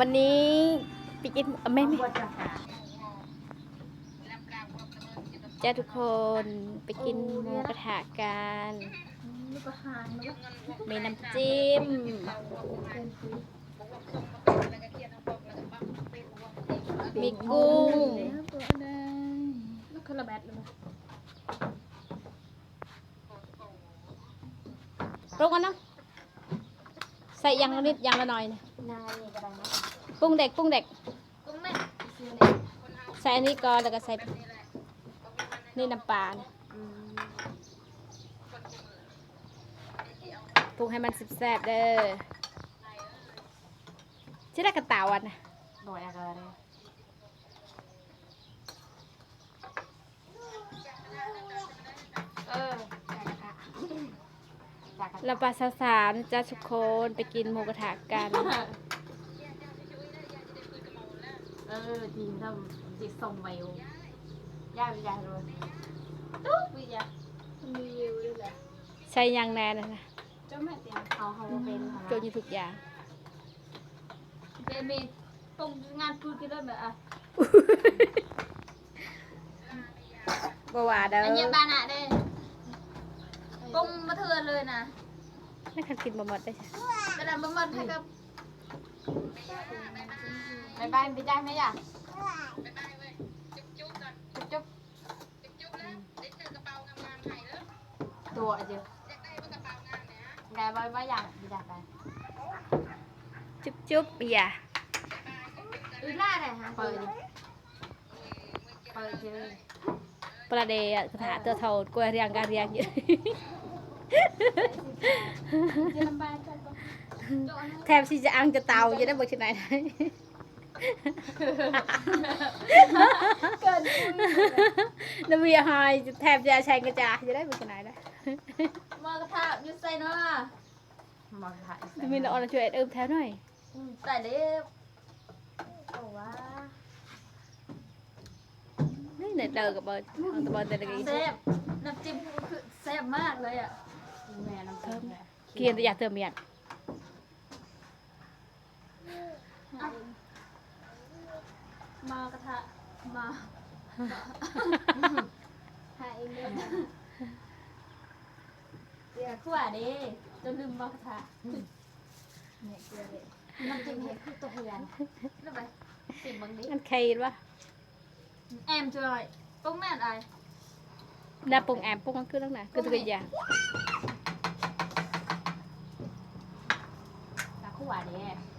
วันนี้ไปกินเอ่อไม่ไม่จ้าทุกคนไปกินหมูกระทะกันลูกกระหานมาแล้วมีน้ำจิ้มมีกุ้งตัวอะไรลูกคาราแบตเลยปรุงกันเนาะใส่อยังละนิดอยังละหน่อยนะ ปรุงเด็กปรุงเด็กกุ้งแม่ซื้อเนี่ยใส่อันนี้ก่อนแล้วก็ใส่นี่น้ำปลานะปรุงให้มันแซ่บๆเด้อชื่อได้กระเต่าอะนะหน่อยอะไรเลยเออจากกระทะเราปลาสาวๆนะจ้าทุกคนไปกินหมูกระทะกัน เออจริงถ้าจิตส่งไววย่าวิยาเลยตุ๊กวิยามีวิวด้วยแหละใส่อยังแน่นะนะเจ้าแม่เตียงเขาเขาเป็นเขาโจอยู่ทุกอย่างเดมีตรงงานพูดกันได้ไหมอะบ่ว่าเด้ออันนี้บานะเด้ปงมาเทือนเลยนะไม่คันกินบ่หมดได้ใช่กระดานบะมันให้กับ ไปไปไปได้ไหมอะจุ๊บจุ๊บตัวเดียวไงไว้ไว้อย่างดีจังไปจุ๊บจุ๊บเบียร์อือล่าเลยฮะเปิดเปิดเลยปลาเดะกระทะตัวเท่ากล้วยเรียงกันเรียงอยู่ จะลำบากจังปะแทบสิจะอังจะเตาจะได้บอกที่ไหนได้เกินน้ำเบียร์หอยแทบจะใช้กระจาจะได้บอกที่ไหนได้มากระทะยืดใส่เนาะมากระทะจะมีน้องออนช่วยเอิมแถวหน่อยใส่เล็บโอ้ว้านี่เน็ตเดอกับเบิร์ดเอาตะบอลแต่ละกีแซ่บน้ำจิ้มคือแซ่บมากเลยอะแม่น้ำจิ้มเกียนตัวอยากเติมเมียน มากระทะมา หายเองเดี๋ยวขั้วดิจะลืมมากระทะเนี่ยเกลือเลยน้ำจิ้มเห็ดคือตัวเหือนแล้วไปสิบบางดิมันเคยปะแอมช่วยปุ้งแม่นอะไรดาปงแอมปงมันคือตั้งไหนคือตัวอย่างตะขั้วดิ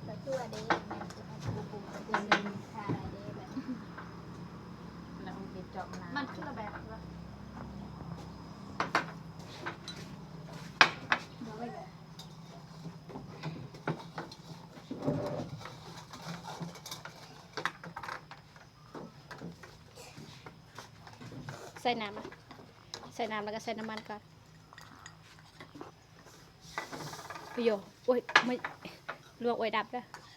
ตะขั้วดิแม่จะให้ปูปูจะลืมทาอะ ไรดิแบบแล้วมันจะจบน้ำมันคือแบบว่าเดี๋ยวไว้ก่อนใส่น้ำอะใส่น้ำแล้วก็ใส่น้ำมันก่อนประโยโอ้ยไม่ลวกโอ้ยดับเด้อเอามาเลย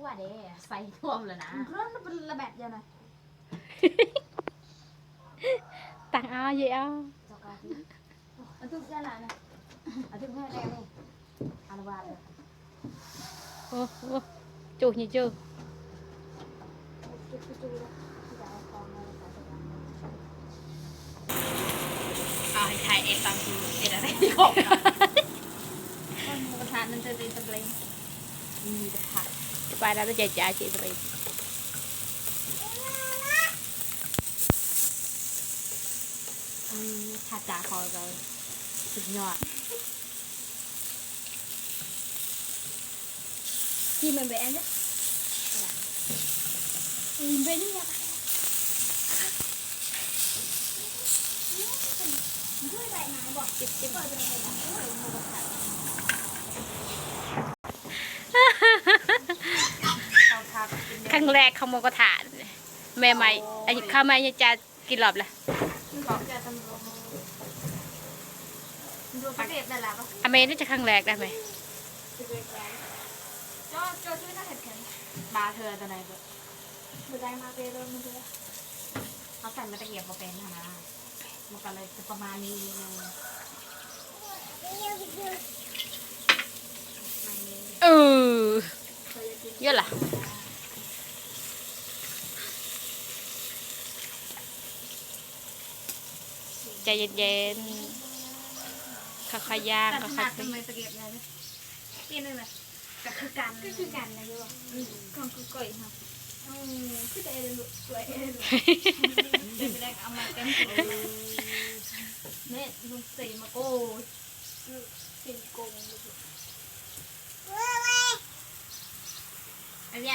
ตะขั้วดิใส่ท่วมเลยนะ เครื่องมันเป็นระแบบยังไงตังเอาเยอะเอาจอกาที่เอาทุกอย่างละนะเอาทุกอย่างแล้วนี่อนุบาลเลยโอ้โอ้จูนี่จูจุดจุดจุดที่จะเอาของมาใส่ตัวเอาให้ถ่ายเอ็ดตังดูเอ็ดอะไรต้นหมูกระทะนั่นจะตีตะเกรงมีแต่ผัก ไปแล้วจะจ่ายจีตัวเองอืมถ้าจ่าคอเราสุดยอด แรกเขาโมกระถาแม่ใหม่อายุข้าวใหม่ยังจะกินรอบละบอกจะตำรวจดูประเทศได้แล้วปะอเมนี่จะครั้งแรกได้ไหมจอจอช่วยน่าเห็นแข็งบาเธอตัวไหนเบอร์มือได้มาเปรย์มันเถอะเขาใส่มาตะเกียบมาเป็นนะมันก็เลยจะประมาณนี้นึงเออกันล่ะใจ เย็นๆ ค่อยๆย่างแต่ค่ถอยนัดๆทำไมตะเกียบใหญ่เลยเปลี่ยนเลยก็คือกันก็คือกันนะ yow ของคือก่อยค่ะอืมคือแต่เอลูสวยเอลูเป็นไปได้ก็เอามากันเนี่ยลุงสีมาโก้สีโกงอันนี้